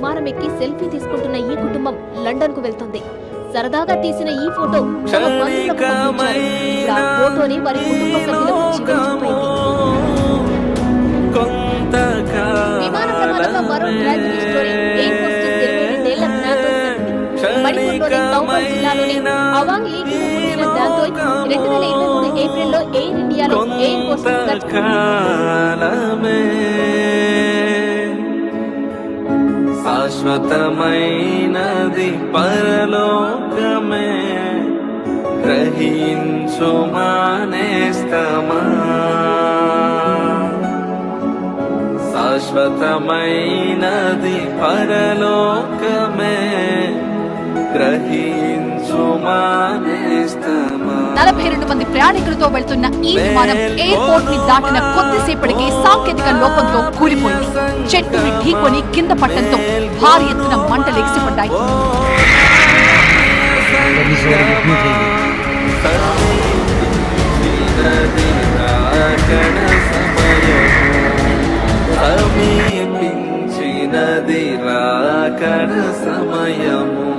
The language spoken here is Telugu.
విమానం ఎక్కి సెల్ఫీ తీసుకుంటున్న ఈ కుటుంబం లండన్కు వెళ్తుంది. సరదాగా తీసిన ఈ ఫోటో తమ బంధువులకు పంపించారు. ఇప్పుడు ఆ ఫోటోని వారి కుటుంబ సభ్యులకు చివరి చూపైంది విమాన ప్రమాదంలో మరో ట్రాజడీ స్టోరీ ఎయిర్ హోస్టెస్ ఇరవై రెండేళ్ళ జ్ఞాతో మణిపూర్లోని తౌబల్ జిల్లాలోని అవాంగ్ లీగ్లో పుట్టిన జ్ఞాతోయ్ రెండు వేల ఇరవై మూడు ఏప్రిల్లో ఎయిర్ ఇండియాలో ఎయిర్ హోస్టెస్ శాశ్వతమైనది పరలోకమే. గ్రహించు మానేస్తమా శాశ్వతమైనది పరలోకమే. గ్రహించు మానేస్తమా నలభై రెండు మంది ప్రయాణికులతో వెళ్తున్న ఈ విమానం ఎయిర్పోర్ట్ని దాటిన కొద్దిసేపటికి సాంకేతిక లోపంతో కూలిపోయింది. చెట్టుని ఢీకొని కింద పట్టడంతో భారీ ఎత్తున మంటలు ఎగిసిపడ్డాయి సమీపించినది రాకడ సమయము.